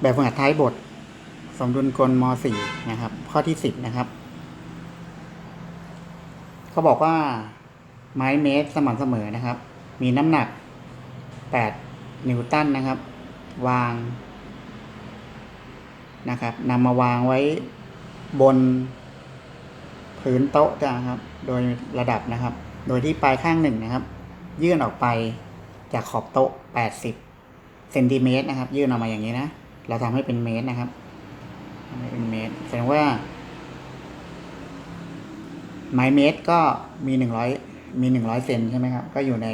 แบบฝึกหัดท้ายบท สมดุลกลม .4 นะครับ ข้อที่ 10 นะครับ เขาบอกว่าไม้เมตรสม่ำเสมอนะครับ มีน้ำหนัก 8 นิวตันนะครับ วางนะครับนำมาวางไว้บนพื้นโต๊ะนะครับ โดยระดับนะครับ โดยที่ปลายข้างหนึ่งนะครับ ยื่นออกไปจากขอบโต๊ะ 80เซนติเมตรนะครับ ยื่นออกมาอย่างนี้นะ เราทำให้เป็นเมตรนะครับทำให้เป็นเมตรแสดงว่าไม้เมตรก็มีหนึ่งร้อยมีหนึ่งร้อยเซนใช่ไหมครับ ก็อยู่ใน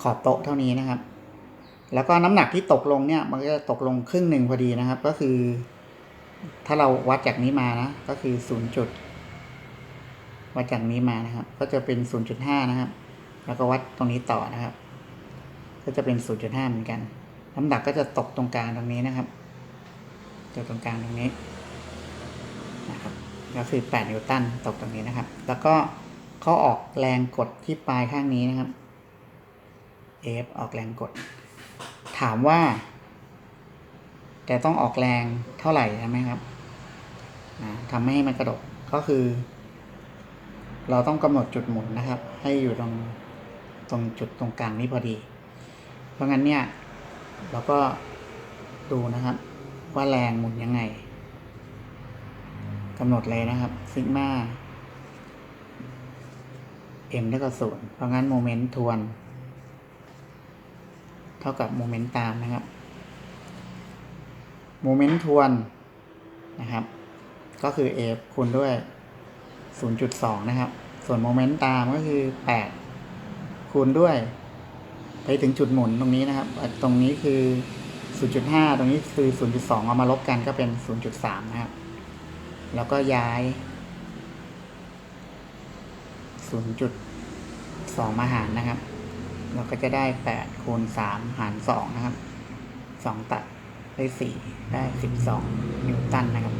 ขอบโต๊ะเท่านี้นะครับ แล้วก็น้ำหนักที่ตกลงเนี่ย มันก็จะตกลงครึ่งหนึ่งพอดีนะครับ ก็คือ ถ้าเราวัดจากนี้มานะ ก็คือศูนย์จุดวัดจากนี้มานะครับ ก็จะเป็นศูนย์จุดห้านะครับ แล้วก็วัดตรงนี้ต่อนะครับ ก็จะเป็นศูนย์จุดห้าเหมือนกัน น้ำหนักก็จะตกตรงกลางตรงนี้นะครับ ตกตรงกลางตรงนี้นะครับก็คือ 8 นิวตันตกตรงนี้นะครับ แล้วก็เขาออกแรงกดที่ปลายข้างนี้นะครับ F ออกแรงกด ถามว่า แต่ต้องออกแรงเท่าไหร่ใช่ไหมครับนะทำให้มันกระดกก็คือ เราต้องกำหนดจุดหมุนนะครับ ให้อยู่ตรงตรงจุดตรงกลางนี้พอดี เพราะงั้นเนี่ย เราก็ดูนะครับ ว่าแรงหมุนยังไงกำหนดเลยนะครับซิกมาเอ็มเท่ากับศูนย์เพราะงั้นโมเมนต์ทวน เท่ากับโมเมนต์ตามนะครับโมเมนต์ทวนนะครับ ก็คือ F คูณด้วย 0.2 นะครับ ส่วนโมเมนต์ตามก็คือ 8 คูณด้วย ไปถึงจุดหมุนตรงนี้นะครับ ตรงนี้คือ 0.5 ตรงนี้คือ 0.2 เอามาลบกันก็เป็น 0.3 นะครับ แล้วก็ย้าย 0.2 มาหารนะครับ เราก็จะได้ 8 คูณ 3 หาร 2 นะครับ 2 ตัดได้ 4 ได้ 12 นิวตันนะครับ